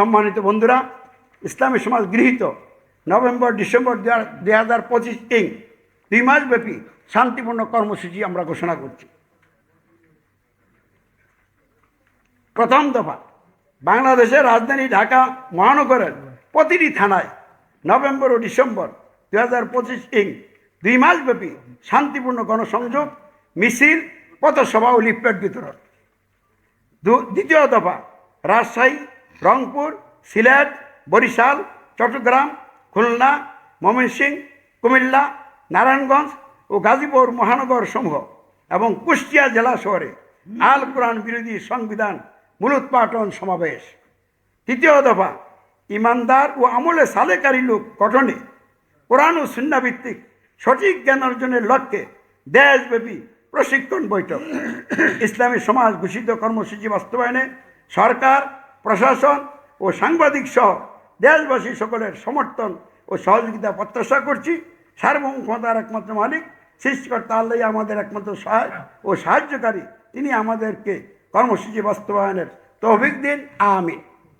সম্মানিত বন্ধুরা, ইসলামী সমাজ গৃহীত নভেম্বর, ডিসেম্বর দুই হাজার পঁচিশ ইং দুই মাসব্যাপী শান্তিপূর্ণ কর্মসূচি আমরা ঘোষণা করছি। প্রথম দফা, বাংলাদেশের রাজধানী ঢাকা মহানগরের প্রতিটি থানায় নভেম্বর ও ডিসেম্বর দু হাজার পঁচিশ ইং দুই মাসব্যাপী শান্তিপূর্ণ গণসংযোগ, মিছিল, পথসভা ও লিফলেট বিতরণ। দ্বিতীয় দফা, রাজশাহী রংপুর, সিলেট, বরিশাল, চট্টগ্রাম, খুলনা, ময়মনসিংহ, কুমিল্লা, নারায়ণগঞ্জ ও গাজীপুর মহানগর সমূহ এবং কুষ্টিয়া জেলা শহরে আল কোরআন বিরোধী সংবিধান মূলোৎপাটন সমাবেশ। তৃতীয় দফা, ইমানদার ও আমলে সালেকারী লোক গঠনে কোরআন ও সুন্নাভিত্তিক সঠিক জ্ঞান অর্জনের লক্ষ্যে দেশব্যাপী প্রশিক্ষণ বৈঠক। ইসলামী সমাজ ঘোষিত কর্মসূচি বাস্তবায়নে সরকার প্রশাসন ও সাংবাদিক সহ দেশবাসী সকলের সমর্থন ও সহযোগিতা প্রত্যাশা করছি। সার্বভৌম ক্ষমতার একমাত্র মালিক, সৃষ্টিকর্তা আল্লাহ আমাদের একমাত্র সহায় ও সাহায্যকারী। তিনি আমাদেরকে কর্মসূচি বাস্তবায়নের তৌফিক দিন। আমিন।